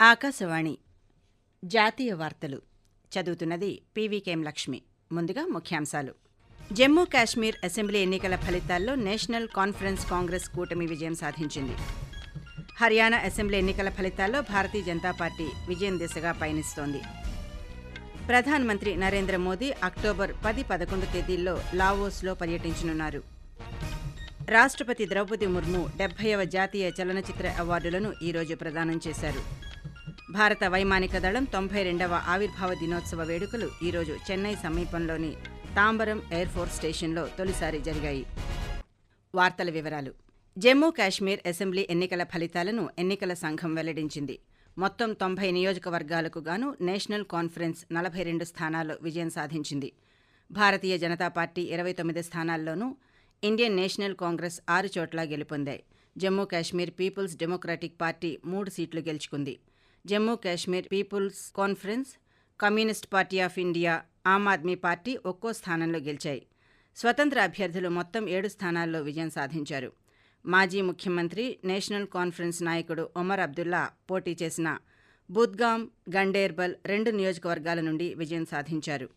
ఆకాశవాణి జాతీయ వార్తలు. చదువుతున్నది పీవీకేఎం లక్ష్మి. ముందుగా ముఖ్యాంశాలు. జమ్మూ కాశ్మీర్ అసెంబ్లీ ఎన్నికల ఫలితాల్లో నేషనల్ కాన్ఫరెన్స్ కాంగ్రెస్ కూటమి విజయం సాధించింది. హర్యానా అసెంబ్లీ ఎన్నికల ఫలితాల్లో భారతీయ జనతా పార్టీ విజయం దిశగా పయనిస్తోంది. ప్రధానమంత్రి నరేంద్ర మోదీ అక్టోబర్ పది పదకొండు తేదీల్లో లావోస్లో పర్యటించనున్నారు. రాష్ట్రపతి ద్రౌపది ముర్ము డెబ్బైవ జాతీయ చలనచిత్ర అవార్డులను ఈరోజు ప్రదానం చేశారు. భారత వైమానిక దళం తొంభై రెండవ ఆవిర్భావ దినోత్సవ వేడుకలు ఈరోజు చెన్నై సమీపంలోని తాంబరం ఎయిర్ ఫోర్స్ స్టేషన్లో తొలిసారి జరిగాయి. వార్తల వివరాలు. జమ్మూ కాశ్మీర్ అసెంబ్లీ ఎన్నికల ఫలితాలను ఎన్నికల సంఘం వెల్లడించింది. మొత్తం తొంభై నియోజకవర్గాలకు గాను నేషనల్ కాన్ఫరెన్స్ నలభై రెండు స్థానాల్లో విజయం సాధించింది. భారతీయ జనతా పార్టీ ఇరవై తొమ్మిది స్థానాల్లోనూ ఇండియన్ నేషనల్ కాంగ్రెస్ ఆరు చోట్ల గెలుపొందాయి. Jammu Kashmir peoples democratic party మూడు సీట్లు గెలుచుకుంది. Jammu Kashmir peoples conference communist party of India Aam Aadmi party ఒక్కో స్థానంలో గెలిచాయి. స్వతంత్ర అభ్యర్థులు మొత్తం ఏడు స్థానాల్లో విజయం సాధించారు. మాజీ ముఖ్యమంత్రి నేషనల్ కాన్ఫరెన్స్ నాయకుడు ఒమర్ అబ్దుల్లా పోటీ చేసిన బుద్గాం గండేర్బల్ రెండు నియోజకవర్గాల నుండి విజయం సాధించారు.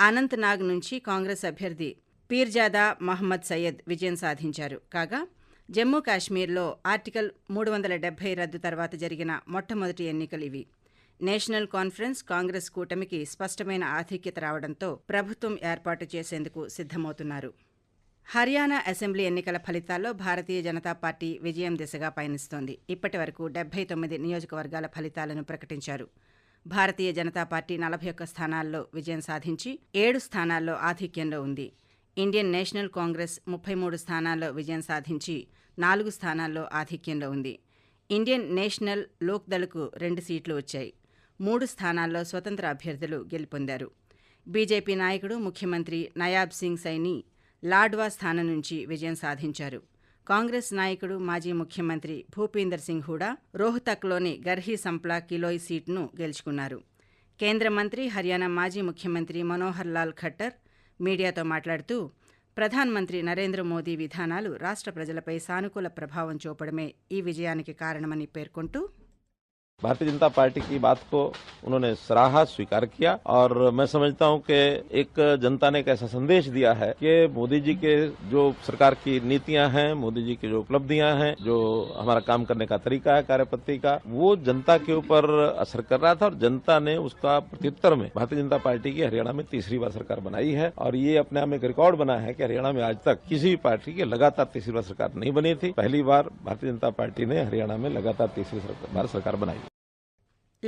అనంతనాగ్ నుంచి కాంగ్రెస్ అభ్యర్థి పీర్జాదా మహమ్మద్ సయ్యద్ విజయం సాధించారు. కాగా జమ్మూ కాశ్మీర్లో ఆర్టికల్ మూడు వందల డెబ్బై రద్దు తర్వాత జరిగిన మొట్టమొదటి ఎన్నికలు ఇవి. నేషనల్ కాన్ఫరెన్స్ కాంగ్రెస్ కూటమికి స్పష్టమైన ఆధిక్యత రావడంతో ప్రభుత్వం ఏర్పాటు చేసేందుకు సిద్ధమవుతున్నారు. హర్యానా అసెంబ్లీ ఎన్నికల ఫలితాల్లో భారతీయ జనతా పార్టీ విజయం దిశగా పయనిస్తోంది. ఇప్పటి వరకు డెబ్బై తొమ్మిది నియోజకవర్గాల ఫలితాలను ప్రకటించారు. భారతీయ జనతా పార్టీ నలభై ఒక్క స్థానాల్లో విజయం సాధించి ఏడు స్థానాల్లో ఆధిక్యంలో ఉంది. ఇండియన్ నేషనల్ కాంగ్రెస్ ముప్పై మూడు స్థానాల్లో విజయం సాధించి నాలుగు స్థానాల్లో ఆధిక్యంలో ఉంది. ఇండియన్ నేషనల్ లోక్దళ్కు రెండు సీట్లు వచ్చాయి. మూడు స్థానాల్లో స్వతంత్ర అభ్యర్థులు గెలుపొందారు. బీజేపీ నాయకుడు ముఖ్యమంత్రి నయాబ్ సింగ్ సైని లాడ్వా స్థానం నుంచి విజయం సాధించారు. కాంగ్రెస్ నాయకుడు మాజీ ముఖ్యమంత్రి భూపీందర్ సింగ్ హూడా రోహ్తక్లోని గర్హీ సంప్లా కిలోయ్ సీట్ను గెలుచుకున్నారు. కేంద్ర మంత్రి హర్యానా మాజీ ముఖ్యమంత్రి మనోహర్ లాల్ ఖట్టర్ మీడియాతో మాట్లాడుతూ ప్రధానమంత్రి నరేంద్ర మోదీ విధానాలు రాష్ట్ర ప్రజలపై సానుకూల ప్రభావం చూపడమే ఈ విజయానికి కారణమని పేర్కొంటూ भारतीय जनता पार्टी की बात को उन्होंने सराहा, स्वीकार किया और मैं समझता हूँ कि एक जनता ने एक ऐसा संदेश दिया है कि मोदी जी के जो सरकार की नीतियाँ हैं, मोदी जी की जो उपलब्धियाँ हैं, जो हमारा काम करने का तरीका है कार्यपत्ति का, वो जनता के ऊपर असर कर रहा था और जनता ने उसका प्रत्युत्तर में भारतीय जनता पार्टी की हरियाणा में तीसरी बार सरकार बनाई है और ये अपने आप में एक रिकॉर्ड बना है कि हरियाणा में आज तक किसी भी पार्टी की लगातार तीसरी बार सरकार नहीं बनी थी। पहली बार भारतीय जनता पार्टी ने हरियाणा में लगातार तीसरी बार सरकार बनाई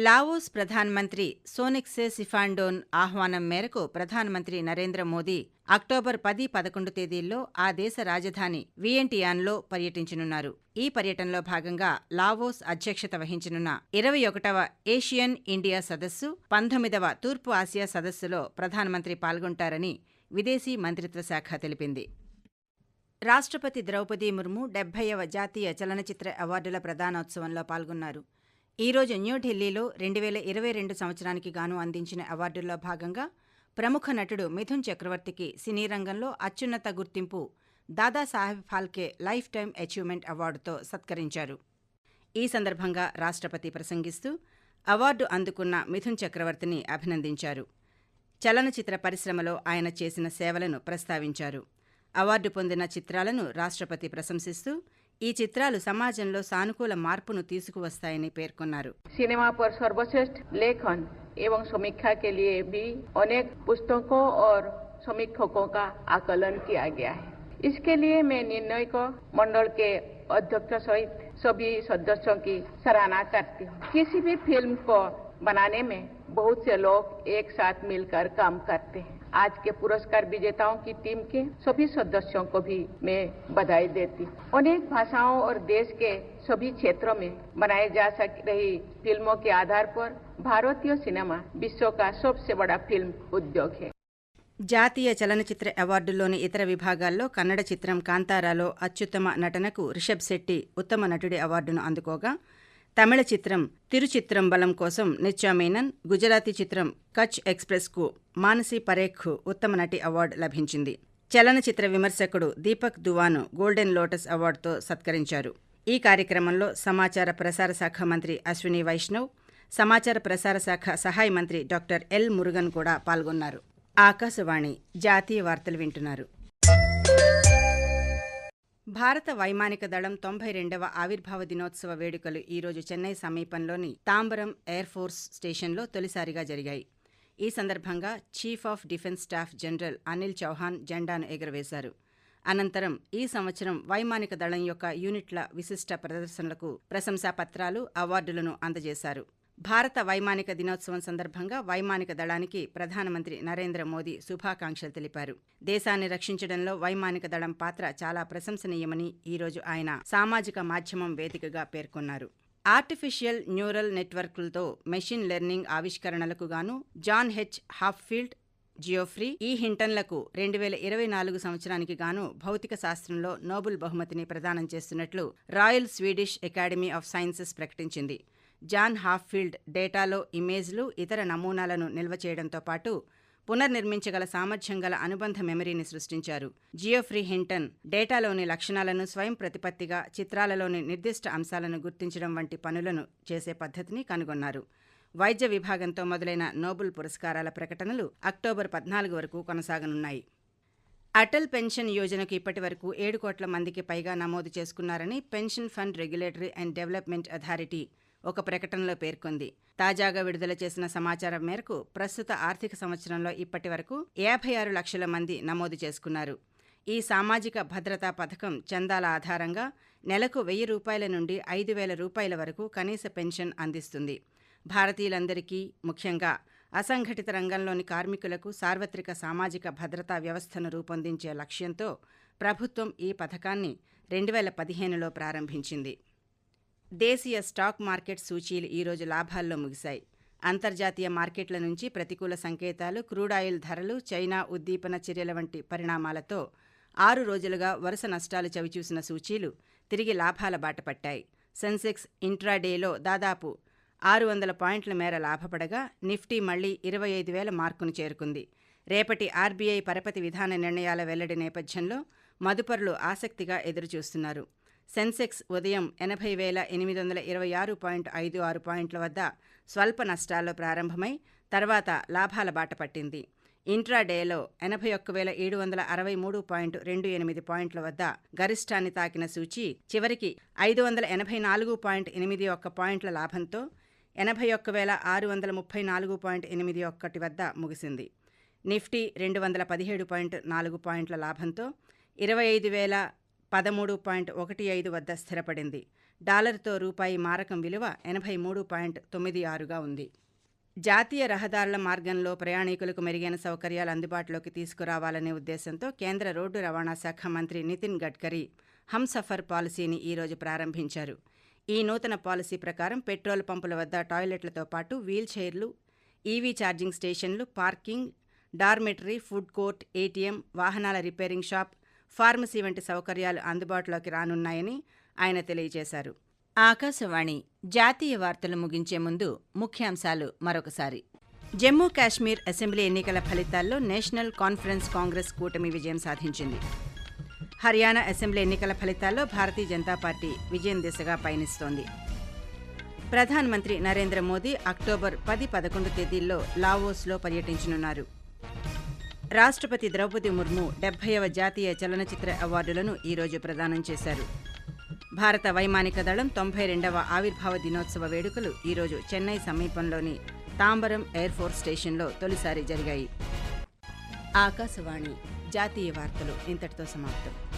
లావోస్ ప్రధానమంత్రి సోనిక్సే సిఫాండోన్ ఆహ్వానం మేరకు ప్రధానమంత్రి నరేంద్ర మోదీ అక్టోబర్ పది పదకొండు తేదీల్లో ఆ దేశ రాజధాని వియంటియాన్లో పర్యటించనున్నారు. ఈ పర్యటనలో భాగంగా లావోస్ అధ్యక్షత వహించనున్న ఇరవై ఒకటవ ఏషియన్ ఇండియా సదస్సు పంతొమ్మిదవ తూర్పు ఆసియా సదస్సులో ప్రధానమంత్రి పాల్గొంటారని విదేశీ మంత్రిత్వ శాఖ తెలిపింది. రాష్ట్రపతి ద్రౌపది ముర్ము డెబ్బైవ జాతీయ చలనచిత్ర అవార్డుల ప్రదానోత్సవంలో పాల్గొన్నారు. ఈ రోజు న్యూఢిల్లీలో రెండు వేల ఇరవై రెండు సంవత్సరానికి గాను అందించిన అవార్డుల్లో భాగంగా ప్రముఖ నటుడు మిథున్ చక్రవర్తికి సినీ రంగంలో అత్యున్నత గుర్తింపు Dadasaheb Phalke life time achievement అవార్డుతో సత్కరించారు. ఈ సందర్భంగా రాష్ట్రపతి ప్రసంగిస్తూ అవార్డు అందుకున్న మిథున్ చక్రవర్తిని అభినందించారు. చలనచిత్ర పరిశ్రమలో ఆయన చేసిన సేవలను ప్రస్తావించారు. అవార్డు పొందిన చిత్రాలను రాష్ట్రపతి ప్రశంసిస్తూ ఈ చిత్రాలు సమాజంలో సానుకూల మార్పును తీసుకువస్తాయని పేర్కొన్నారు सिनेमा पर सर्वश्रेष्ठ लेखन एवं समीक्षा के लिए भी अनेक पुस्तकों और समीक्षकों का आकलन किया गया है इसके लिए मैं निर्णय को मंडल के अध्यक्ष सहित सभी सदस्यों की सराहना करती हूँ किसी भी फिल्म को बनाने में बहुत से लोग एक साथ मिलकर काम करते हैं आज के पुरस्कार विजेताओं की टीम के सभी सदस्यों को भी मैं बधाई देती हूँ अनेक भाषाओं और देश के सभी क्षेत्रों में बनाए जा सक रही फिल्मों के आधार पर भारतीय सिनेमा विश्व का सबसे बड़ा फिल्म उद्योग है జాతీయ చలనచిత్ర అవార్డుల్లోని ఇతర విభాగాల్లో కన్నడ చిత్రం కాంతారాలో అత్యుత్తమ నటనకు రిషబ్ శెట్టి ఉత్తమ నటుడి అవార్డును అందుకోగా తమిళ చిత్రం తిరుచిత్రం బలం కోసం నిత్యా మేనన్ గుజరాతీ చిత్రం కచ్ ఎక్స్ప్రెస్కు మానసి పరేఖ్ ఉత్తమ నటి అవార్డు లభించింది. చలనచిత్ర విమర్శకుడు దీపక్ దువాను గోల్డెన్ లోటస్ అవార్డుతో సత్కరించారు. ఈ కార్యక్రమంలో సమాచార ప్రసార శాఖ మంత్రి అశ్విని వైష్ణవ్ సమాచార ప్రసార శాఖ సహాయ మంత్రి డాక్టర్ ఎల్ మురుగన్ కూడా పాల్గొన్నారు. ఆకాశవాణి జాతీయ వార్తలు వింటున్నారు. భారత వైమానిక దళం తొంభై రెండవ ఆవిర్భావ దినోత్సవ వేడుకలు ఈరోజు చెన్నై సమీపంలోని తాంబరం ఎయిర్ ఫోర్స్ స్టేషన్లో తొలిసారిగా జరిగాయి. ఈ సందర్భంగా chief of defence staff general Anil Chauhan జెండాను ఎగురవేశారు. అనంతరం ఈ సంవత్సరం వైమానిక దళం యొక్క యూనిట్ల విశిష్ట ప్రదర్శనలకు ప్రశంసా పత్రాలు అవార్డులను అందజేశారు. భారత వైమానిక దినోత్సవం సందర్భంగా వైమానిక దళానికి ప్రధానమంత్రి నరేంద్ర మోదీ శుభాకాంక్షలు తెలిపారు. దేశాన్ని రక్షించడంలో వైమానిక దళం పాత్ర చాలా ప్రశంసనీయమని ఈరోజు ఆయన సామాజిక మాధ్యమం వేదికగా పేర్కొన్నారు. ఆర్టిఫిషియల్ న్యూరల్ నెట్వర్క్లతో మెషిన్ లెర్నింగ్ ఆవిష్కరణలకు గాను జాన్ హెచ్ హాఫ్ఫీల్డ్ జియోఫ్రీ ఈ హింటన్లకు రెండు వేల ఇరవై నాలుగు సంవత్సరానికి గాను భౌతిక శాస్త్రంలో నోబుల్ బహుమతిని ప్రదానం చేస్తున్నట్లు royal Swedish academy of sciences ప్రకటించింది. జాన్ హాఫ్ఫీల్డ్ డేటాలో ఇమేజ్లు ఇతర నమూనాలను నిల్వ చేయడంతో పాటు పునర్నిర్మించగల సామర్థ్యం గల అనుబంధ మెమరీని సృష్టించారు. జియోఫ్రీ హింటన్ డేటాలోని లక్షణాలను స్వయం ప్రతిపత్తిగా చిత్రాలలోని నిర్దిష్ట అంశాలను గుర్తించడం వంటి పనులను చేసే పద్ధతిని కనుగొన్నారు. వైద్య విభాగంతో మొదలైన నోబెల్ పురస్కారాల ప్రకటనలు అక్టోబర్ పద్నాలుగు వరకు కొనసాగనున్నాయి. అటల్ పెన్షన్ యోజనకు ఇప్పటి వరకు ఏడు కోట్ల మందికి పైగా నమోదు చేసుకున్నారని pension fund regulatory and development authority ఒక ప్రకటనలో పేర్కొంది. తాజాగా విడుదల చేసిన సమాచారం మేరకు ప్రస్తుత ఆర్థిక సంవత్సరంలో ఇప్పటి వరకు యాభై ఆరు లక్షల మంది నమోదు చేసుకున్నారు. ఈ సామాజిక భద్రతా పథకం చందాల ఆధారంగా నెలకు వెయ్యి రూపాయల నుండి ఐదు వేల రూపాయల వరకు కనీస పెన్షన్ అందిస్తుంది. భారతీయులందరికీ ముఖ్యంగా అసంఘటిత రంగంలోని కార్మికులకు సార్వత్రిక సామాజిక భద్రతా వ్యవస్థను రూపొందించే లక్ష్యంతో ప్రభుత్వం ఈ పథకాన్ని రెండు వేల పదిహేనులో ప్రారంభించింది. దేశీయ స్టాక్ మార్కెట్ సూచీలు ఈరోజు లాభాల్లో ముగిశాయి. అంతర్జాతీయ మార్కెట్ల నుంచి ప్రతికూల సంకేతాలు క్రూడాయిల్ ధరలు చైనా ఉద్దీపన చర్యల వంటి పరిణామాలతో ఆరు రోజులుగా వరుస నష్టాలు చవిచూసిన సూచీలు తిరిగి లాభాల బాటపట్టాయి సెన్సెక్స్ ఇంట్రాడేలో దాదాపు ఆరు వందల పాయింట్ల మేర లాభపడగా నిఫ్టీ మళ్ళీ ఇరవై ఐదు వేల మార్కును చేరుకుంది. రేపటి ఆర్బీఐ పరపతి విధాన నిర్ణయాల వెల్లడి నేపథ్యంలో మదుపరులు ఆసక్తిగా ఎదురుచూస్తున్నారు. సెన్సెక్స్ ఉదయం ఎనభై వేల ఎనిమిది వందల ఇరవై ఆరు పాయింట్ ఐదు ఆరు పాయింట్ల వద్ద స్వల్ప నష్టాల్లో ప్రారంభమై తర్వాత లాభాల బాట పట్టింది. ఇంట్రాడేలో ఎనభై ఒక్క వేల ఏడు వందల అరవై మూడు పాయింట్ రెండు ఎనిమిది పాయింట్ల వద్ద గరిష్టాన్ని తాకిన సూచి చివరికి ఐదు వందల ఎనభై నాలుగు పాయింట్ ఎనిమిది ఒక్క పాయింట్ల లాభంతో ఎనభై ఒక్క వేల ఆరు వందల ముప్పై నాలుగు పాయింట్ ఎనిమిది ఒక్కటి వద్ద ముగిసింది. నిఫ్టీ రెండు వందల పదిహేడు పాయింట్ నాలుగు పాయింట్ల లాభంతో ఇరవై ఐదు వేల పదమూడు పాయింట్ ఒకటి ఐదు వద్ద స్థిరపడింది. డాలర్తో రూపాయి మారకం విలువ ఎనభై మూడు పాయింట్ తొమ్మిది ఆరుగా ఉంది. జాతీయ రహదారుల మార్గంలో ప్రయాణికులకు మెరుగైన సౌకర్యాలు అందుబాటులోకి తీసుకురావాలనే ఉద్దేశంతో కేంద్ర రోడ్డు రవాణా శాఖ మంత్రి నితిన్ గడ్కరీ హంసఫర్ పాలసీని ఈరోజు ప్రారంభించారు. ఈ నూతన పాలసీ ప్రకారం పెట్రోల్ పంపుల వద్ద టాయిలెట్లతో పాటు వీల్ చైర్లు ఈవీ ఛార్జింగ్ స్టేషన్లు parking dormitory food court ATM వాహనాల రిపేరింగ్ షాప్ ఫార్మసీ వంటి సౌకర్యాలు అందుబాటులోకి రానున్నాయని ఆయన తెలియజేశారు. ఆకాశవాణి జాతీయ వార్తలు ముగించే ముందు ముఖ్యాంశాలు మరొకసారి. జమ్మూ కాశ్మీర్ అసెంబ్లీ ఎన్నికల ఫలితాల్లో నేషనల్ కాన్ఫరెన్స్ కాంగ్రెస్ కూటమి విజయం సాధించింది. హర్యానా అసెంబ్లీ ఎన్నికల ఫలితాల్లో భారతీయ జనతా పార్టీ విజయం దిశగా పయనిస్తోంది. ప్రధానమంత్రి నరేంద్ర మోదీ అక్టోబర్ పది పదకొండు తేదీల్లో లావోస్లో పర్యటించనున్నారు. రాష్ట్రపతి ద్రౌపది ముర్ము డెబ్బైవ జాతీయ చలనచిత్ర అవార్డులను ఈరోజు ప్రదానం చేశారు. భారత వైమానిక దళం తొంభై రెండవ ఆవిర్భావ దినోత్సవ వేడుకలు ఈరోజు చెన్నై సమీపంలోని తాంబరం ఎయిర్ ఫోర్స్ స్టేషన్లో తొలిసారి జరిగాయి. ఆకాశవాణి జాతీయ వార్తలు ఇంతటితో సమాప్తం.